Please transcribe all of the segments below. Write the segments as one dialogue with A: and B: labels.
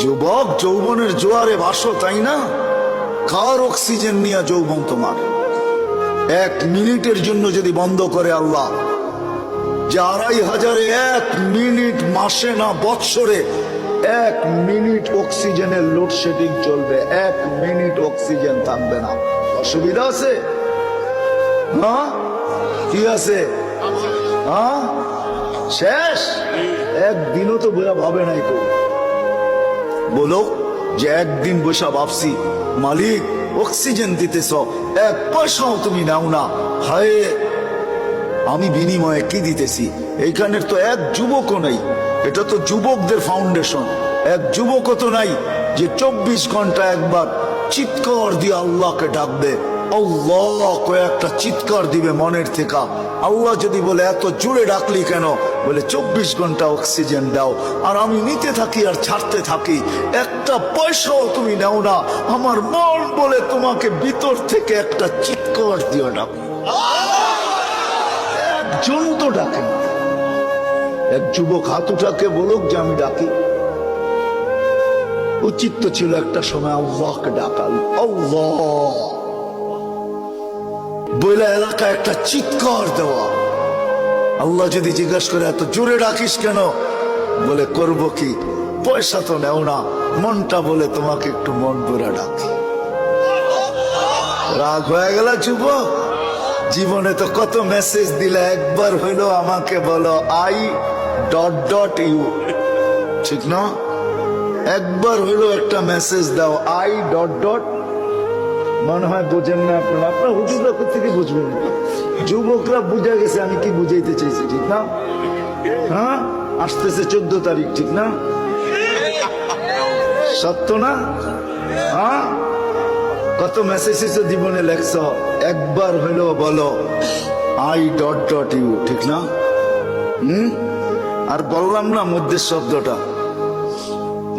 A: যুবক, যৌবনের জোয়ারে ভাসো, তাই না? কার অক্সিজেন নিয়ে যৌবন তোমার। এক মিনিটের জন্য যদি বন্ধ করে আল্লাহ, যে আড়াই হাজারে এক মিনিট মাসে না, বৎসরে এক মিনিট অক্সিজেনের লোডশেডিং চলবে, এক মিনিট অক্সিজেন থাকবে না। অসুবিধা আছে? হ্যাঁ কি আছে? হ্যাঁ শেষ? একদিনও তো বোঝা ভাবে নাই কেউ বলো যে একদিন বসা ভাবছি, মালিক, অক্সিজেন দিতেছ, এক পয়সাও তুমি নাও না। হায়, আমি বিনিময়ে কি দিতেছি? এইখানের তো এক যুবকও নাই। এটা তো যুবকদের ফাউন্ডেশন এক যুবকও তো নাই যে চব্বিশ ঘণ্টা একবার চিৎকর দিয়ে আল্লাহকে ডাকবে। কয়েকটা চিৎকার দিবে মনের থেকে। আল্লাহ যদি বলে, এত জুড়ে ডাকলি কেন? বলে, চব্বিশ ঘণ্টা অক্সিজেন দাও। আর আমি নিতে থাকি আর ছাড়তে থাকি। একটা পয়সাও তুমি নাও না। আমার মন বলে তোমাকে ভিতর থেকে একটা চিৎকার দিয়ে ডাকো একজন তো ডাকে এক যুবক হাতুটাকে বলুক যে, আমি ডাকি। উচিত ছিল একটা সময় আল্লাহকে ডাকাল। আল্লাহ! বইলা এলাকা একটা চিৎকার দেওয়া। আল্লাহ যদি জিজ্ঞাসা করে, এত জোরে ডাকিস কেন? বলে, করব কি? পয়সা তো নেও না। মনটা বলে, তোমাকে একটু মন ভরে ডাকি। রাগ হয়ে গেল যুবক। জীবনে তো কত মেসেজ দিলে, একবার হইল আমাকে বলো, আই ডট ডট ইউ। ঠিক না? একবার হইল একটা মেসেজ দাও, আই ডট ডট মনে হয় বোঝেন না আপনারা। আপনার হুজুররা থেকে বুঝবেন? যুবকরা বুঝে গেছে আমি কি বুঝাইতে চাইছি, ঠিক না? হ্যাঁ? আসতেছে চোদ্দ তারিখ, ঠিক না? সত্য না? হ্যাঁ? কত মেসেজ জীবনে লেখছ, একবার হইল বলো, আই ডট ডট ইউ, ঠিক না? হুম? আর বললাম না মধ্যে শব্দটা।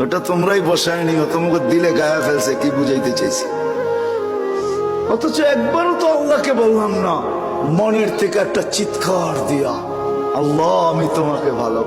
A: ওটা তোমরাই বসায় নিও তোমাকে দিলে গায়া ফেলছে, কি বুঝাইতে চাইছি? অথচ একবারও তো আল্লাহকে বললাম না। মনের থেকে একটা চিৎকার দিয়া, আল্লাহ আমি তোমাকে ভালো